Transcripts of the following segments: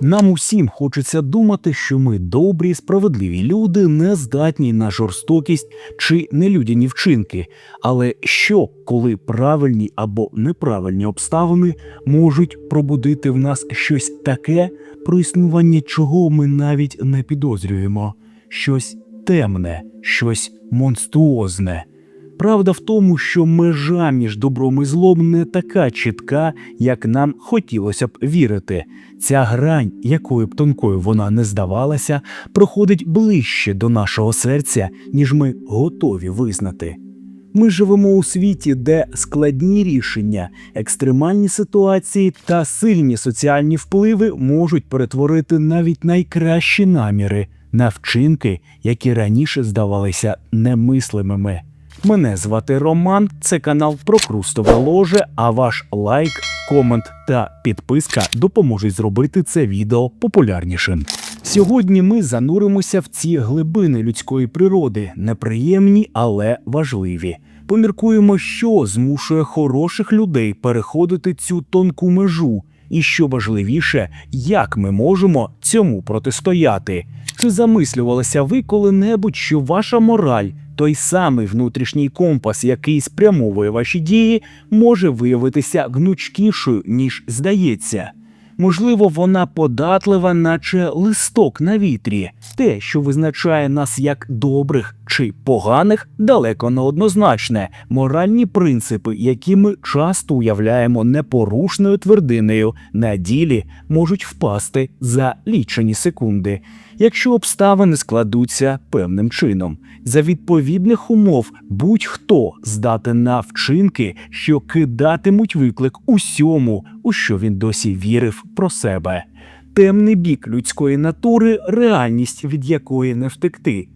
Нам усім хочеться думати, що ми добрі, справедливі люди, не здатні на жорстокість чи нелюдяні вчинки. Але що, коли правильні або неправильні обставини можуть пробудити в нас щось таке, про існування чого ми навіть не підозрюємо, щось темне, щось монструозне. Правда в тому, що межа між добром і злом не така чітка, як нам хотілося б вірити. Ця грань, якою б тонкою вона не здавалася, проходить ближче до нашого серця, ніж ми готові визнати. Ми живемо у світі, де складні рішення, екстремальні ситуації та сильні соціальні впливи можуть перетворити навіть найкращі наміри на вчинки, які раніше здавалися немислимими. Мене звати Роман, це канал про Крустове ложе, а ваш лайк, комент та підписка допоможуть зробити це відео популярнішим. Сьогодні ми зануримося в ці глибини людської природи, неприємні, але важливі. Поміркуємо, що змушує хороших людей переходити цю тонку межу, і що важливіше, як ми можемо цьому протистояти. Чи замислювалися ви коли-небудь, що ваша мораль, той самий внутрішній компас, який спрямовує ваші дії, може виявитися гнучкішою, ніж здається? Можливо, вона податлива, наче листок на вітрі. Те, що визначає нас як добрих чи поганих, далеко не однозначне. Моральні принципи, які ми часто уявляємо непорушною твердинею, на ділі можуть впасти за лічені секунди, якщо обставини складуться певним чином. За відповідних умов будь-хто здатен на вчинки, що кидатимуть виклик усьому, у що він досі вірив про себе. Темний бік людської натури реальність, від якої не втекти.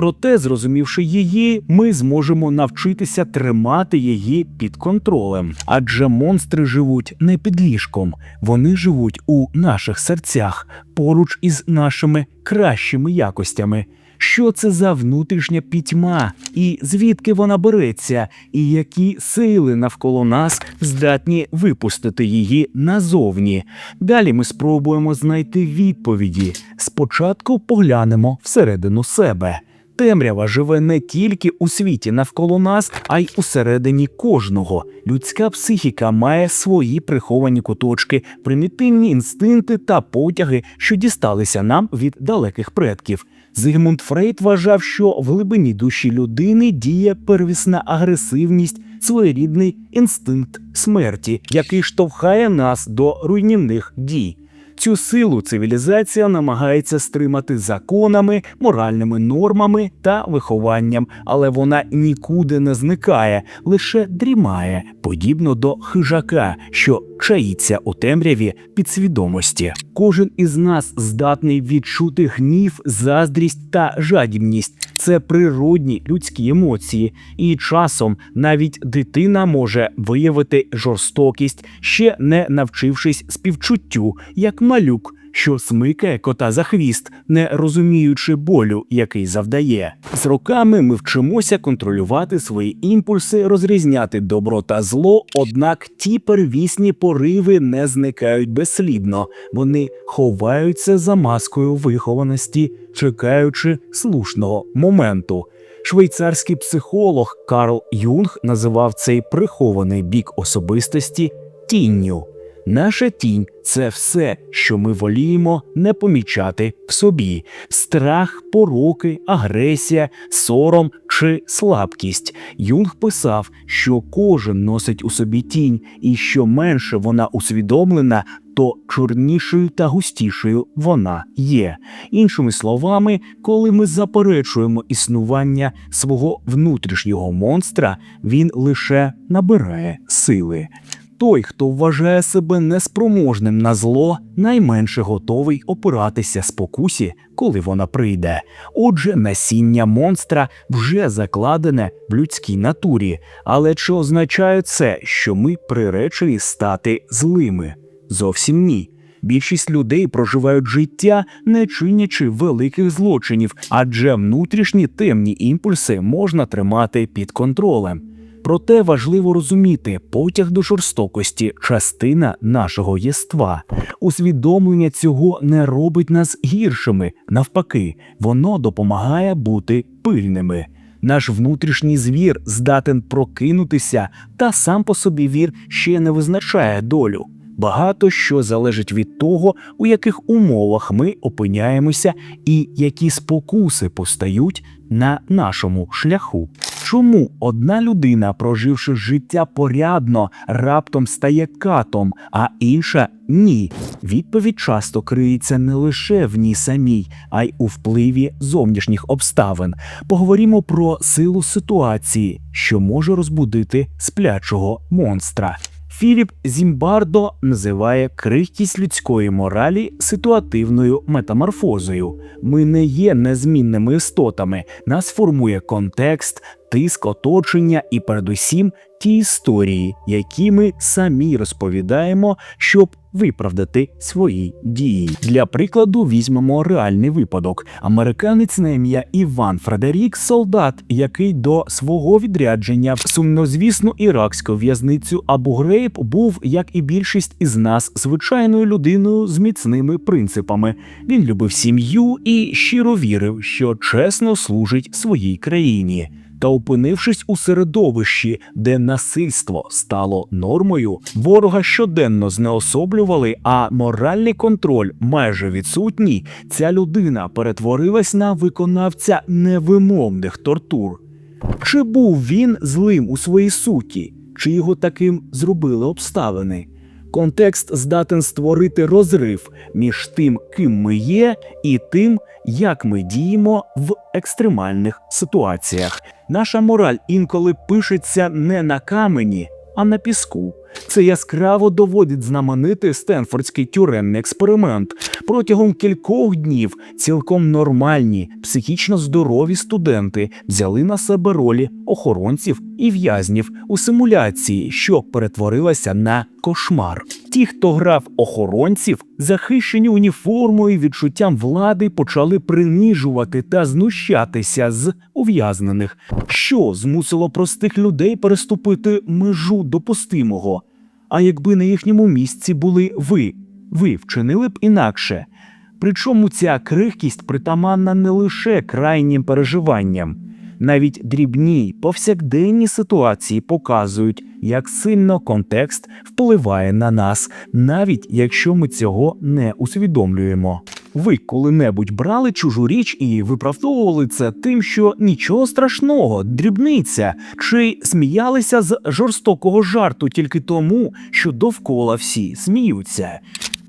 Проте, зрозумівши її, ми зможемо навчитися тримати її під контролем. Адже монстри живуть не під ліжком, вони живуть у наших серцях, поруч із нашими кращими якостями. Що це за внутрішня пітьма, і звідки вона береться, і які сили навколо нас здатні випустити її назовні? Далі ми спробуємо знайти відповіді. Спочатку поглянемо всередину себе. Темрява живе не тільки у світі навколо нас, а й усередині кожного. Людська психіка має свої приховані куточки, примітивні інстинкти та потяги, що дісталися нам від далеких предків. Зигмунд Фрейд вважав, що в глибині душі людини діє первісна агресивність, своєрідний інстинкт смерті, який штовхає нас до руйнівних дій. Цю силу цивілізація намагається стримати законами, моральними нормами та вихованням, але вона нікуди не зникає, лише дрімає, подібно до хижака, що чаїться у темряві підсвідомості. Кожен із нас здатний відчути гнів, заздрість та жадібність. Це природні людські емоції, і часом навіть дитина може виявити жорстокість, ще не навчившись співчуттю, як малюк, що смикає кота за хвіст, не розуміючи болю, який завдає. З роками ми вчимося контролювати свої імпульси, розрізняти добро та зло, однак ті первісні пориви не зникають безслідно, вони ховаються за маскою вихованості, чекаючи слушного моменту. Швейцарський психолог Карл Юнг називав цей прихований бік особистості тінню. Наша тінь це все, що ми воліємо не помічати в собі: страх, пороки, агресія, сором чи слабкість. Юнг писав, що кожен носить у собі тінь, і що менше вона усвідомлена, то чорнішою та густішою вона є. Іншими словами, коли ми заперечуємо існування свого внутрішнього монстра, він лише набирає сили. Той, хто вважає себе неспроможним на зло, найменше готовий опиратися спокусі, коли вона прийде. Отже, насіння монстра вже закладене в людській натурі. Але чи означає це, що ми приречені стати злими? Зовсім ні. Більшість людей проживають життя, не чинячи великих злочинів, адже внутрішні темні імпульси можна тримати під контролем. Проте важливо розуміти, потяг до жорстокості частина нашого єства. Усвідомлення цього не робить нас гіршими, навпаки, воно допомагає бути пильними. Наш внутрішній звір здатен прокинутися, та сам по собі вір ще не визначає долю. Багато що залежить від того, у яких умовах ми опиняємося і які спокуси постають на нашому шляху. Чому одна людина, проживши життя порядно, раптом стає катом, а інша ні? Відповідь часто криється не лише в ній самій, а й у впливі зовнішніх обставин. Поговоримо про силу ситуації, що може розбудити сплячого монстра. Філіп Зімбардо називає крихкість людської моралі ситуативною метаморфозою. Ми не є незмінними істотами, нас формує контекст, тиск оточення і, передусім, ті історії, які ми самі розповідаємо, щоб виправдати свої дії. Для прикладу візьмемо реальний випадок: американець на ім'я Іван Фредерік, солдат, який до свого відрядження в сумнозвісну іракську в'язницю Абу Грейб був, як і більшість із нас, звичайною людиною з міцними принципами. Він любив сім'ю і щиро вірив, що чесно служить своїй країні. Та опинившись у середовищі, де насильство стало нормою, ворога щоденно знеособлювали, а моральний контроль майже відсутній, ця людина перетворилась на виконавця невимовних тортур. Чи був він злим у своїй суті, чи його таким зробили обставини? Контекст здатен створити розрив між тим, ким ми є, і тим, як ми діємо в екстремальних ситуаціях. Наша мораль інколи пишеться не на камені, а на піску. Це яскраво доводить знаменитий Стенфордський тюремний експеримент. Протягом кількох днів цілком нормальні, психічно здорові студенти взяли на себе ролі охоронців і в'язнів у симуляції, що перетворилася на кошмар. Ті, хто грав охоронців, захищені уніформою відчуттям влади, почали принижувати та знущатися з ув'язнених, що змусило простих людей переступити межу допустимого. А якби на їхньому місці були ви, ви вчинили б інакше. Причому ця крихкість притаманна не лише крайнім переживанням. Навіть дрібні повсякденні ситуації показують, як сильно контекст впливає на нас, навіть якщо ми цього не усвідомлюємо. Ви коли-небудь брали чужу річ і виправдовували це тим, що нічого страшного, дрібниця, чи сміялися з жорстокого жарту тільки тому, що довкола всі сміються.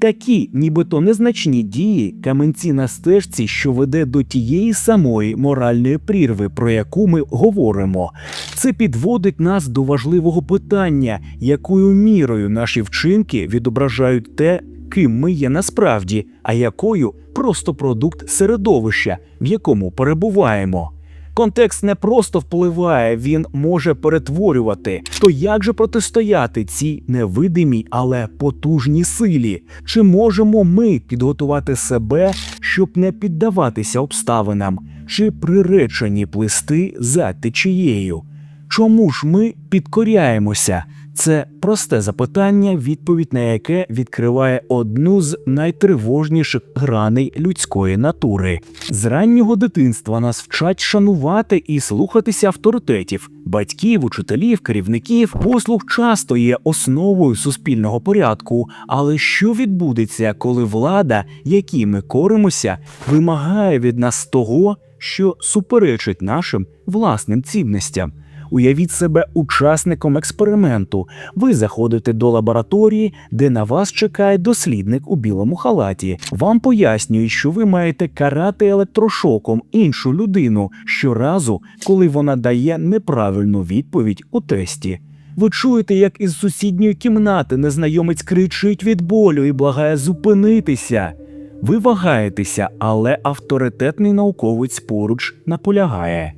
Такі, нібито незначні дії, каменці на стежці, що веде до тієї самої моральної прірви, про яку ми говоримо. Це підводить нас до важливого питання, якою мірою наші вчинки відображають те, ким ми є насправді, а якою просто продукт середовища, в якому перебуваємо. Контекст не просто впливає, він може перетворювати. То як же протистояти цій невидимій, але потужній силі? Чи можемо ми підготувати себе, щоб не піддаватися обставинам, чи приречені плисти за течією? Чому ж ми підкоряємося? Це просте запитання, відповідь на яке відкриває одну з найтривожніших граней людської натури. З раннього дитинства нас вчать шанувати і слухатися авторитетів, батьків, учителів, керівників. Послуг часто є основою суспільного порядку. Але що відбудеться, коли влада, якій ми коримося, вимагає від нас того, що суперечить нашим власним цінностям? Уявіть себе учасником експерименту. Ви заходите до лабораторії, де на вас чекає дослідник у білому халаті. Вам пояснюють, що ви маєте карати електрошоком іншу людину щоразу, коли вона дає неправильну відповідь у тесті. Ви чуєте, як із сусідньої кімнати незнайомець кричить від болю і благає зупинитися. Ви вагаєтеся, але авторитетний науковець поруч наполягає.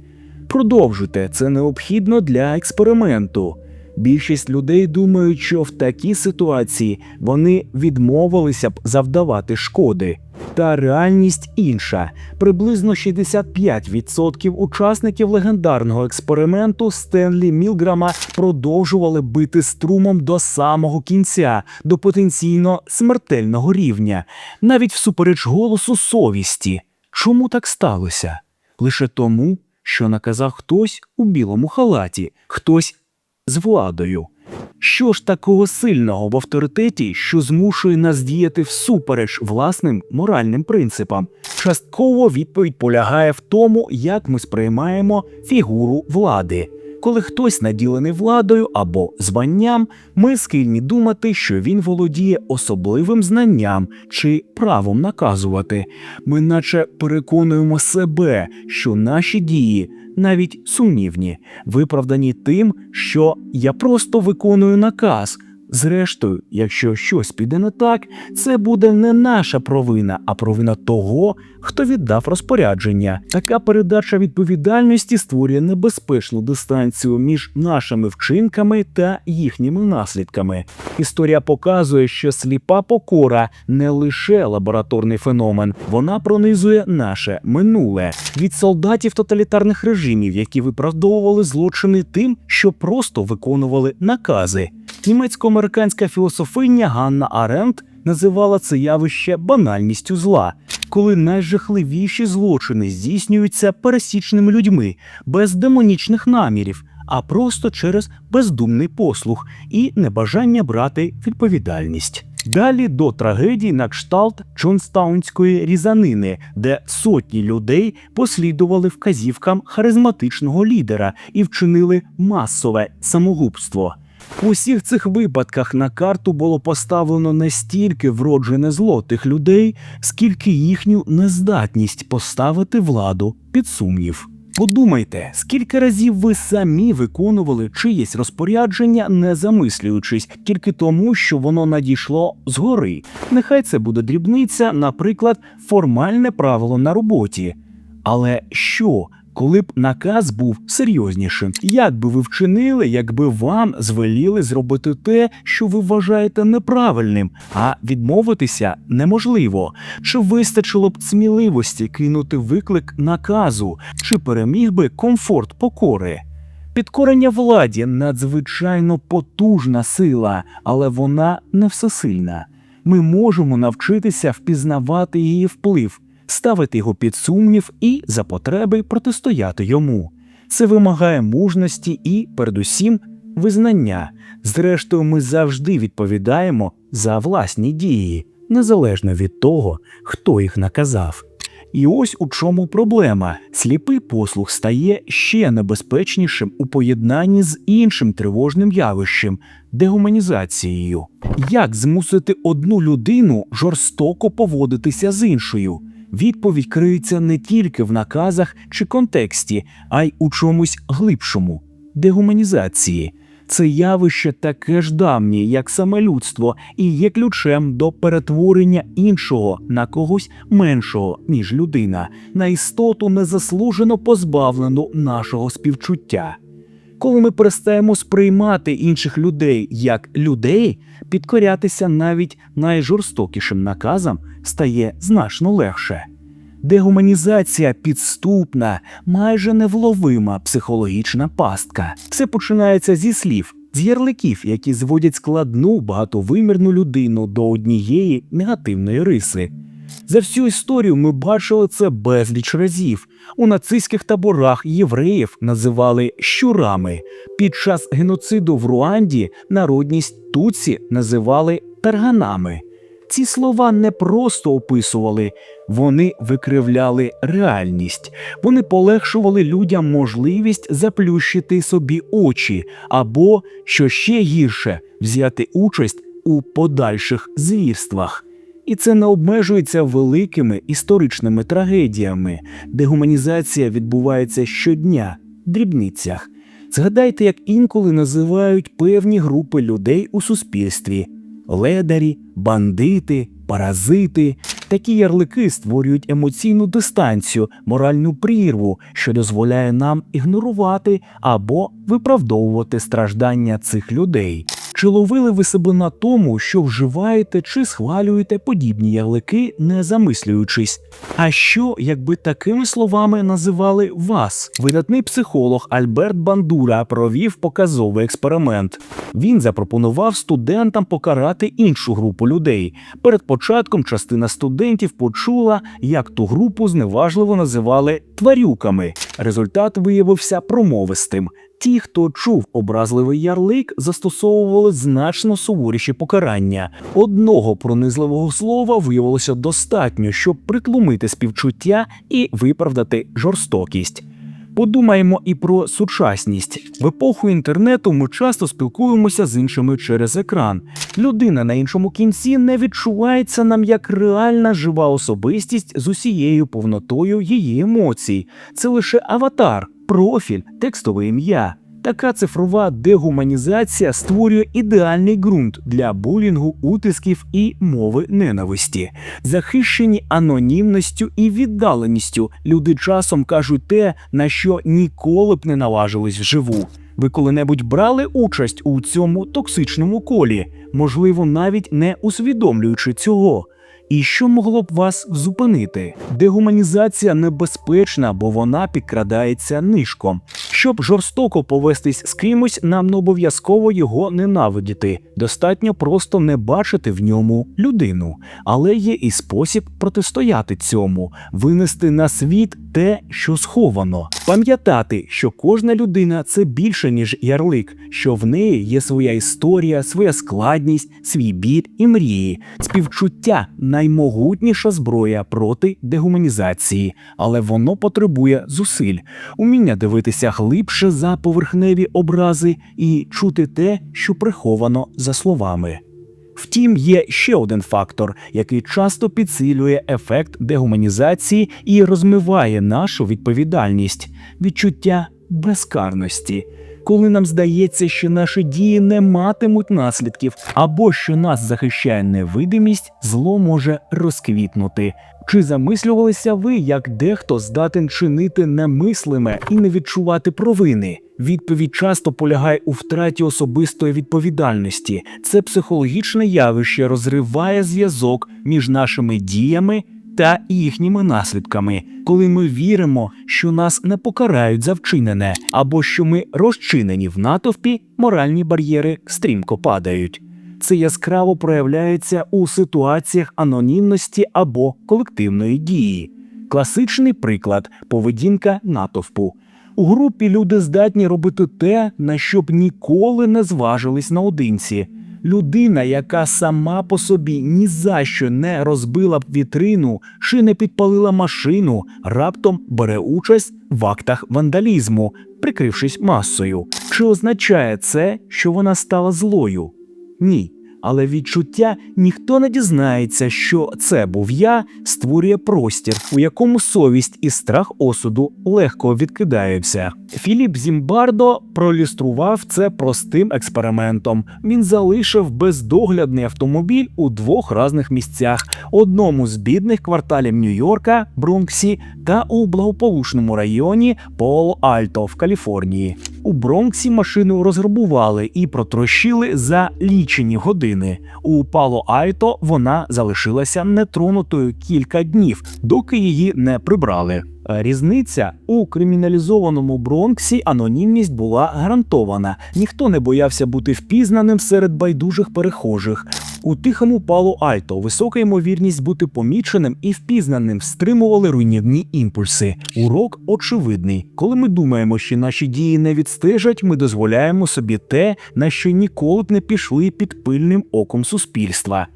Продовжуйте, це необхідно для експерименту. Більшість людей думають, що в такій ситуації вони відмовилися б завдавати шкоди. Та реальність інша. Приблизно 65% учасників легендарного експерименту Стенлі Мілграма продовжували бити струмом до самого кінця, до потенційно смертельного рівня, навіть всупереч голосу совісті. Чому так сталося? Лише тому, що наказав хтось у білому халаті, хтось з владою. Що ж такого сильного в авторитеті, що змушує нас діяти всупереч власним моральним принципам? Частково відповідь полягає в тому, як ми сприймаємо фігуру влади. Коли хтось наділений владою або званням, ми схильні думати, що він володіє особливим знанням чи правом наказувати. Ми наче переконуємо себе, що наші дії навіть сумнівні, виправдані тим, що я просто виконую наказ. Зрештою, якщо щось піде не так, це буде не наша провина, а провина того, хто віддав розпорядження. Така передача відповідальності створює небезпечну дистанцію між нашими вчинками та їхніми наслідками. Історія показує, що сліпа покора не лише лабораторний феномен, вона пронизує наше минуле від солдатів тоталітарних режимів, які виправдовували злочини тим, що просто виконували накази. Німецько-американська філософиня Ганна Аренд називала це явище банальністю зла, коли найжахливіші злочини здійснюються пересічними людьми без демонічних намірів, а просто через бездумний послух і небажання брати відповідальність. Далі до трагедії на кшталт Джонстаунської різанини, де сотні людей послідували вказівкам харизматичного лідера і вчинили масове самогубство. У усіх цих випадках на карту було поставлено не стільки вроджене зло тих людей, скільки їхню нездатність поставити владу під сумнів. Подумайте, скільки разів ви самі виконували чиєсь розпорядження, не замислюючись, тільки тому, що воно надійшло згори. Нехай це буде дрібниця, наприклад, формальне правило на роботі. Але що, коли б наказ був серйознішим? Як би ви вчинили, якби вам звеліли зробити те, що ви вважаєте неправильним, а відмовитися неможливо? Чи вистачило б сміливості кинути виклик наказу, чи переміг би комфорт покори? Підкорення владі надзвичайно потужна сила, але вона не всесильна. Ми можемо навчитися впізнавати її вплив, ставити його під сумнів і за потреби протистояти йому. Це вимагає мужності і, передусім, визнання. Зрештою, ми завжди відповідаємо за власні дії, незалежно від того, хто їх наказав. І ось у чому проблема: сліпий послух стає ще небезпечнішим у поєднанні з іншим тривожним явищем дегуманізацією. Як змусити одну людину жорстоко поводитися з іншою? Відповідь криється не тільки в наказах чи контексті, а й у чомусь глибшому дегуманізації. Це явище таке ж давнє, як саме людство, і є ключем до перетворення іншого на когось меншого, ніж людина, на істоту незаслужено позбавлену нашого співчуття. Коли ми перестаємо сприймати інших людей як людей, підкорятися навіть найжорстокішим наказам стає значно легше. Дегуманізація підступна, майже невловима психологічна пастка. Все починається зі слів, з ярликів, які зводять складну багатовимірну людину до однієї негативної риси. За всю історію ми бачили це безліч разів. У нацистських таборах євреїв називали щурами. Під час геноциду в Руанді народність туці називали тарганами. Ці слова не просто описували, вони викривляли реальність, вони полегшували людям можливість заплющити собі очі, або, що ще гірше, взяти участь у подальших звірствах. І це не обмежується великими історичними трагедіями, де гуманізація відбувається щодня в дрібницях. Згадайте, як інколи називають певні групи людей у суспільстві ледарі, бандити, паразити. Такі ярлики створюють емоційну дистанцію, моральну прірву, що дозволяє нам ігнорувати або виправдовувати страждання цих людей. Чи ловили ви себе на тому, що вживаєте чи схвалюєте подібні ярлики, не замислюючись? А що, якби такими словами називали вас? Видатний психолог Альберт Бандура провів показовий експеримент. Він запропонував студентам покарати іншу групу людей. Перед початком частина студентів почула, як ту групу зневажливо називали тварюками. Результат виявився промовистим. Ті, хто чув образливий ярлик, застосовували значно суворіші покарання. Одного пронизливого слова виявилося достатньо, щоб притлумити співчуття і виправдати жорстокість. Подумаємо і про сучасність. В епоху інтернету ми часто спілкуємося з іншими через екран. Людина на іншому кінці не відчувається нам як реальна жива особистість з усією повнотою її емоцій. Це лише аватар, профіль, текстове ім'я. Така цифрова дегуманізація створює ідеальний ґрунт для булінгу, утисків і мови ненависті. Захищені анонімністю і віддаленістю, люди часом кажуть те, на що ніколи б не наважились вживу. Ви коли-небудь брали участь у цьому токсичному колі, можливо, навіть не усвідомлюючи цього. І що могло б вас зупинити? Дегуманізація небезпечна, бо вона підкрадається нишком. Щоб жорстоко повестись з кимось, нам не обов'язково його ненавидіти. Достатньо просто не бачити в ньому людину. Але є і спосіб протистояти цьому, винести на світ те, що сховано. Пам'ятати, що кожна людина це більше, ніж ярлик, що в неї є своя історія, своя складність, свій біль і мрії, співчуття наймогутніша зброя проти дегуманізації, але воно потребує зусиль, уміння дивитися глибше за поверхневі образи і чути те, що приховано за словами. Втім, є ще один фактор, який часто підсилює ефект дегуманізації і розмиває нашу відповідальність відчуття безкарності. Коли нам здається, що наші дії не матимуть наслідків, або що нас захищає невидимість, зло може розквітнути. Чи замислювалися ви, як дехто здатен чинити немислиме і не відчувати провини? Відповідь часто полягає у втраті особистої відповідальності. Це психологічне явище розриває зв'язок між нашими діями та їхніми наслідками, коли ми віримо, що нас не покарають за вчинене, або що ми розчинені в натовпі, моральні бар'єри стрімко падають. Це яскраво проявляється у ситуаціях анонімності або колективної дії. Класичний приклад поведінка натовпу. У групі люди здатні робити те, на що б ніколи не зважились наодинці. Людина, яка сама по собі ні за що не розбила б вітрину чи не підпалила машину, раптом бере участь в актах вандалізму, прикрившись масою. Чи означає це, що вона стала злою? Ні. Але відчуття ніхто не дізнається, що це був я, створює простір, у якому совість і страх осуду легко відкидаються. Філіп Зімбардо проілюстрував це простим експериментом. Він залишив бездоглядний автомобіль у двох різних місцях: одному з бідних кварталів Нью-Йорка, Бронксі, та у благополучному районі Поло-Альто в Каліфорнії. У Бронксі машину розграбували і протрощили за лічені години. У Пало Альто вона залишилася нетронутою кілька днів, доки її не прибрали. Різниця у криміналізованому Бронксі анонімність була гарантована. Ніхто не боявся бути впізнаним серед байдужих перехожих. У тихому пало Альто висока ймовірність бути поміченим і впізнаним стримували руйнівні імпульси. Урок очевидний. Коли ми думаємо, що наші дії не відстежать, ми дозволяємо собі те, на що ніколи б не пішли під пильним оком суспільства.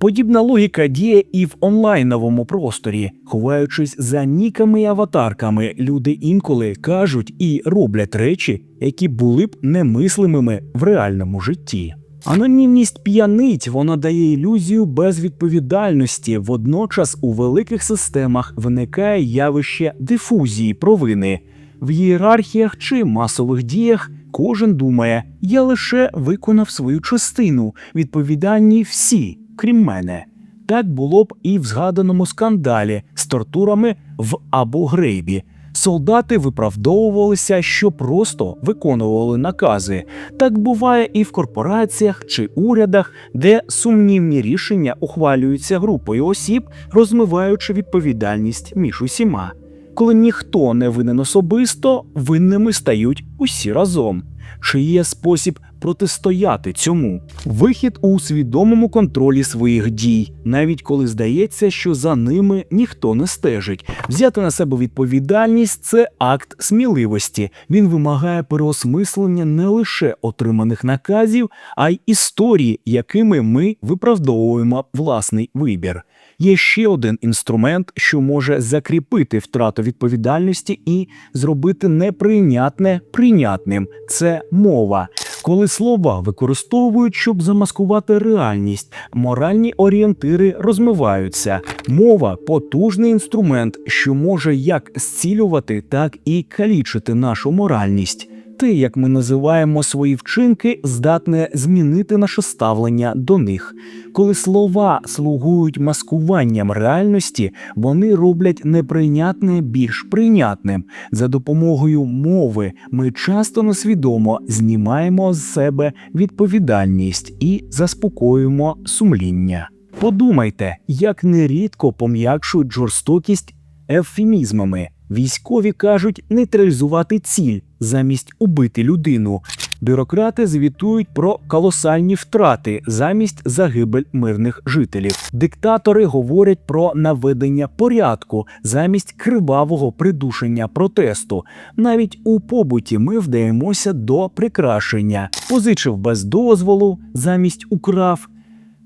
Подібна логіка діє і в онлайновому просторі, ховаючись за ніками і аватарками, люди інколи кажуть і роблять речі, які були б немислимими в реальному житті. Анонімність п'янить, вона дає ілюзію безвідповідальності. Водночас у великих системах виникає явище дифузії провини. В ієрархіях чи масових діях кожен думає, я лише виконав свою частину, відповідальні всі, крім мене. Так було б і в згаданому скандалі з тортурами в Абу Грейбі. Солдати виправдовувалися, що просто виконували накази. Так буває і в корпораціях чи урядах, де сумнівні рішення ухвалюються групою осіб, розмиваючи відповідальність між усіма. Коли ніхто не винен особисто, винними стають усі разом. Чи є спосіб протистояти цьому? Вихід у свідомому контролі своїх дій, навіть коли здається, що за ними ніхто не стежить. Взяти на себе відповідальність це акт сміливості. Він вимагає переосмислення не лише отриманих наказів, а й історії, якими ми виправдовуємо власний вибір. Є ще один інструмент, що може закріпити втрату відповідальності і зробити неприйнятне прийнятним це мова. Коли слова використовують, щоб замаскувати реальність, моральні орієнтири розмиваються. Мова потужний інструмент, що може як зцілювати, так і калічити нашу моральність. Те, як ми називаємо свої вчинки, здатне змінити наше ставлення до них. Коли слова слугують маскуванням реальності, вони роблять неприйнятне більш прийнятним. За допомогою мови ми часто несвідомо знімаємо з себе відповідальність і заспокоюємо сумління. Подумайте, як нерідко пом'якшують жорстокість ефемізмами. Військові кажуть нейтралізувати ціль замість убити людину. Бюрократи звітують про колосальні втрати замість загибель мирних жителів. Диктатори говорять про наведення порядку замість кривавого придушення протесту. Навіть у побуті ми вдаємося до прикрашення, позичив без дозволу замість украв.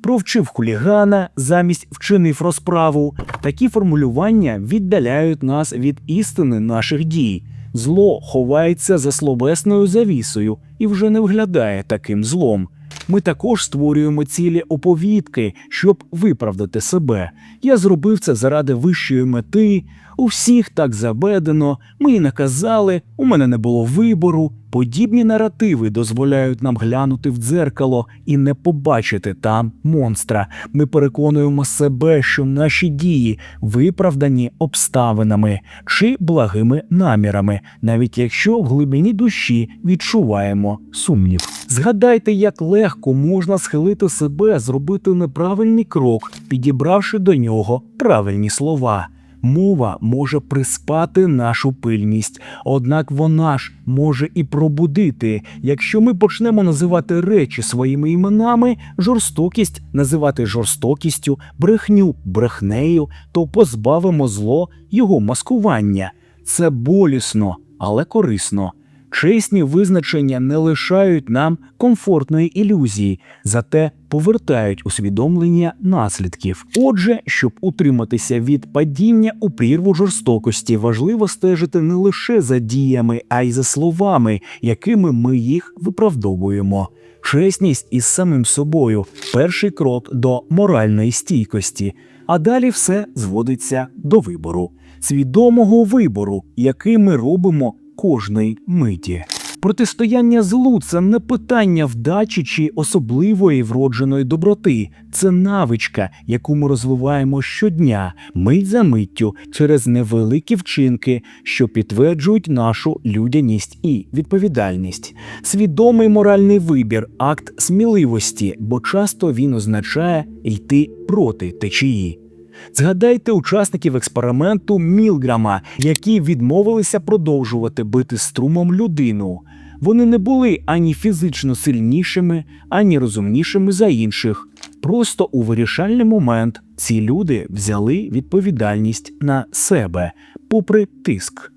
Провчив хулігана замість вчинив розправу. Такі формулювання віддаляють нас від істини наших дій. Зло ховається за словесною завісою і вже не виглядає таким злом. Ми також створюємо цілі оповідки, щоб виправдати себе. Я зробив це заради вищої мети. У всіх так заведено, ми і наказали, у мене не було вибору. Подібні наративи дозволяють нам глянути в дзеркало і не побачити там монстра. Ми переконуємо себе, що наші дії виправдані обставинами чи благими намірами, навіть якщо в глибині душі відчуваємо сумнів. Згадайте, як легко можна схилити себе, зробити неправильний крок, підібравши до нього правильні слова. Мова може приспати нашу пильність, однак вона ж може і пробудити. Якщо ми почнемо називати речі своїми іменами, жорстокість називати жорстокістю, брехню брехнею, то позбавимо зло його маскування. Це болісно, але корисно. Чесні визначення не лишають нам комфортної ілюзії, зате повертають усвідомлення наслідків. Отже, щоб утриматися від падіння у прірву жорстокості, важливо стежити не лише за діями, а й за словами, якими ми їх виправдовуємо. Чесність із самим собою перший крок до моральної стійкості, а далі все зводиться до вибору, свідомого вибору, який ми робимо кожної миті. Протистояння злу це не питання вдачі чи особливої вродженої доброти, це навичка, яку ми розвиваємо щодня, мить за миттю, через невеликі вчинки, що підтверджують нашу людяність і відповідальність. Свідомий моральний вибір, акт сміливості, бо часто він означає йти проти течії. Згадайте учасників експерименту Мілграма, які відмовилися продовжувати бити струмом людину. Вони не були ані фізично сильнішими, ані розумнішими за інших. Просто у вирішальний момент ці люди взяли відповідальність на себе, попри тиск.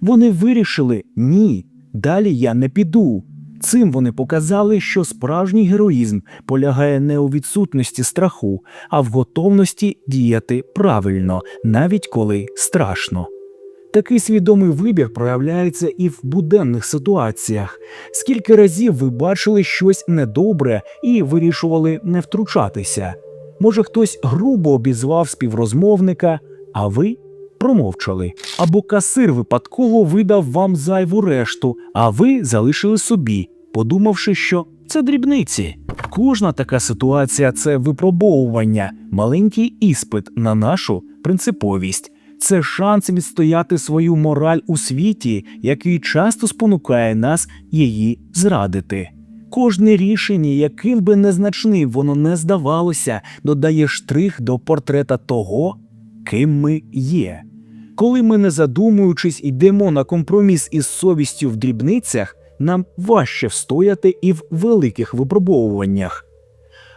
Вони вирішили ні, далі я не піду. Цим вони показали, що справжній героїзм полягає не у відсутності страху, а в готовності діяти правильно, навіть коли страшно. Такий свідомий вибір проявляється і в буденних ситуаціях. Скільки разів ви бачили щось недобре і вирішували не втручатися? Може, хтось грубо обізвав співрозмовника, а ви промовчали. Або касир випадково видав вам зайву решту, а ви залишили собі, подумавши, що це дрібниці. Кожна така ситуація це випробовування, маленький іспит на нашу принциповість. це шанс відстояти свою мораль у світі, який часто спонукає нас її зрадити. Кожне рішення, яким би незначним воно не здавалося, додає штрих до портрета того, ким ми є. Коли ми, не задумуючись, йдемо на компроміс із совістю в дрібницях, нам важче встояти і в великих випробовуваннях.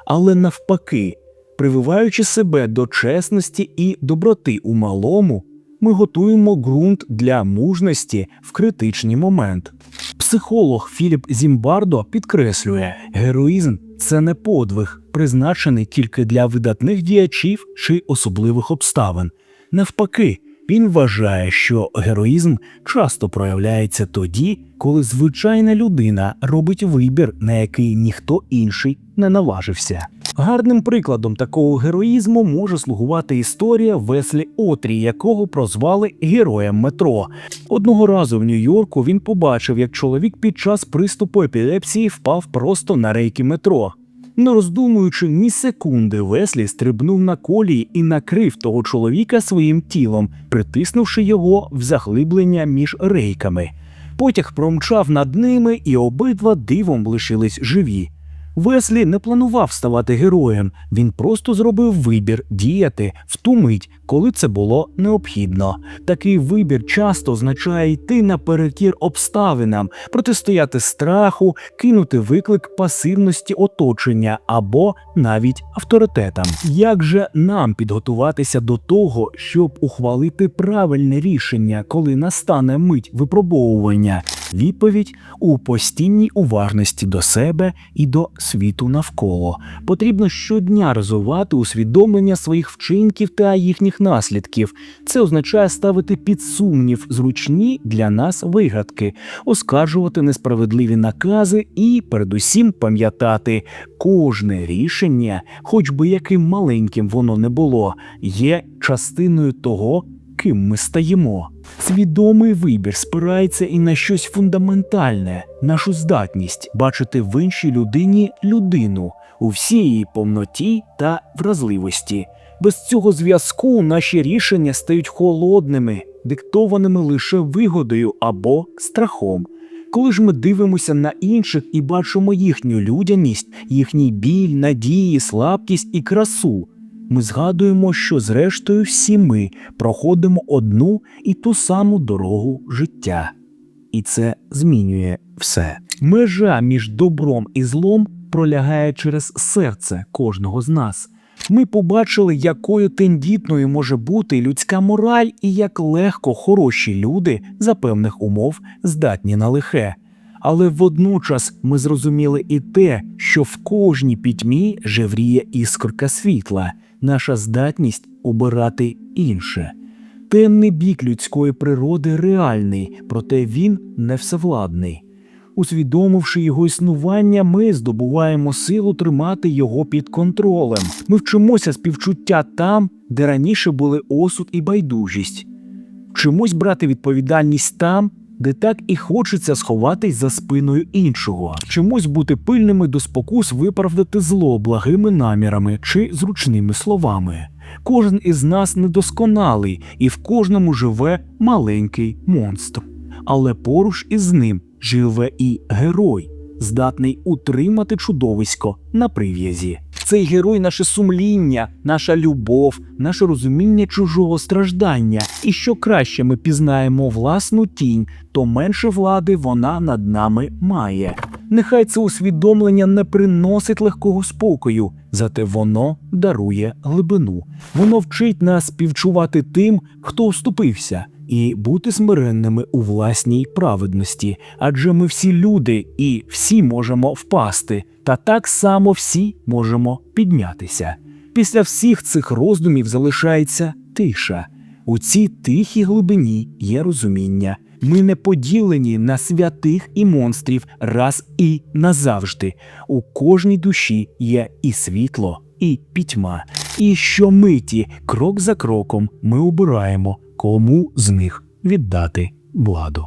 Але навпаки, прививаючи себе до чесності і доброти у малому, ми готуємо ґрунт для мужності в критичний момент. Психолог Філіп Зімбардо підкреслює, героїзм це не подвиг, призначений тільки для видатних діячів чи особливих обставин. Навпаки, він вважає, що героїзм часто проявляється тоді, коли звичайна людина робить вибір, на який ніхто інший не наважився. Гарним прикладом такого героїзму може слугувати історія Веслі Отрі, якого прозвали героєм метро. Одного разу в Нью-Йорку він побачив, як чоловік під час приступу епілепсії впав просто на рейки метро. Не роздумуючи ні секунди, Веслі стрибнув на колії і накрив того чоловіка своїм тілом, притиснувши його в заглиблення між рейками. Потяг промчав над ними, і обидва дивом лишились живі. Веслі не планував ставати героєм, він просто зробив вибір діяти в ту мить, коли це було необхідно. Такий вибір часто означає йти наперекір обставинам, протистояти страху, кинути виклик пасивності оточення або навіть авторитетам. Як же нам підготуватися до того, щоб ухвалити правильне рішення, коли настане мить випробовування? Відповідь у постійній уважності до себе і до світу навколо. Потрібно щодня розвивати усвідомлення своїх вчинків та їхніх наслідків. Це означає ставити під сумнів зручні для нас вигадки, оскаржувати несправедливі накази і, передусім, пам'ятати, кожне рішення, хоч би яким маленьким воно не було, є частиною того, ким ми стаємо. Свідомий вибір спирається і на щось фундаментальне, нашу здатність бачити в іншій людині людину у всій її повноті та вразливості. Без цього зв'язку наші рішення стають холодними, диктованими лише вигодою або страхом. Коли ж ми дивимося на інших і бачимо їхню людяність, їхній біль, надії, слабкість і красу, ми згадуємо, що зрештою всі ми проходимо одну і ту саму дорогу життя. І це змінює все. Межа між добром і злом пролягає через серце кожного з нас. Ми побачили, якою тендітною може бути людська мораль і як легко хороші люди за певних умов здатні на лихе. Але водночас ми зрозуміли і те, що в кожній пітьмі жевріє іскорка світла, наша здатність обирати інше. Темний бік людської природи реальний, проте він не всевладний. Усвідомивши його існування, ми здобуваємо силу тримати його під контролем. Ми вчимося співчуття там, де раніше були осуд і байдужість. Вчимось брати відповідальність там, де так і хочеться сховатись за спиною іншого, вчимось бути пильними до спокус виправдати зло благими намірами чи зручними словами. Кожен із нас недосконалий, і в кожному живе маленький монстр. Але поруч із ним живе і герой, здатний утримати чудовисько на прив'язі. Цей герой наше сумління, наша любов, наше розуміння чужого страждання. І що краще ми пізнаємо власну тінь, то менше влади вона над нами має. Нехай це усвідомлення не приносить легкого спокою, зате воно дарує глибину. Воно вчить нас співчувати тим, хто вступився, і бути смиренними у власній праведності, адже ми всі люди і всі можемо впасти, та так само всі можемо піднятися. Після всіх цих роздумів залишається тиша. У цій тихій глибині є розуміння. Ми не поділені на святих і монстрів раз і назавжди. У кожній душі є і світло, і пітьма. І щомиті, крок за кроком, ми обираємо, кому з них віддати владу.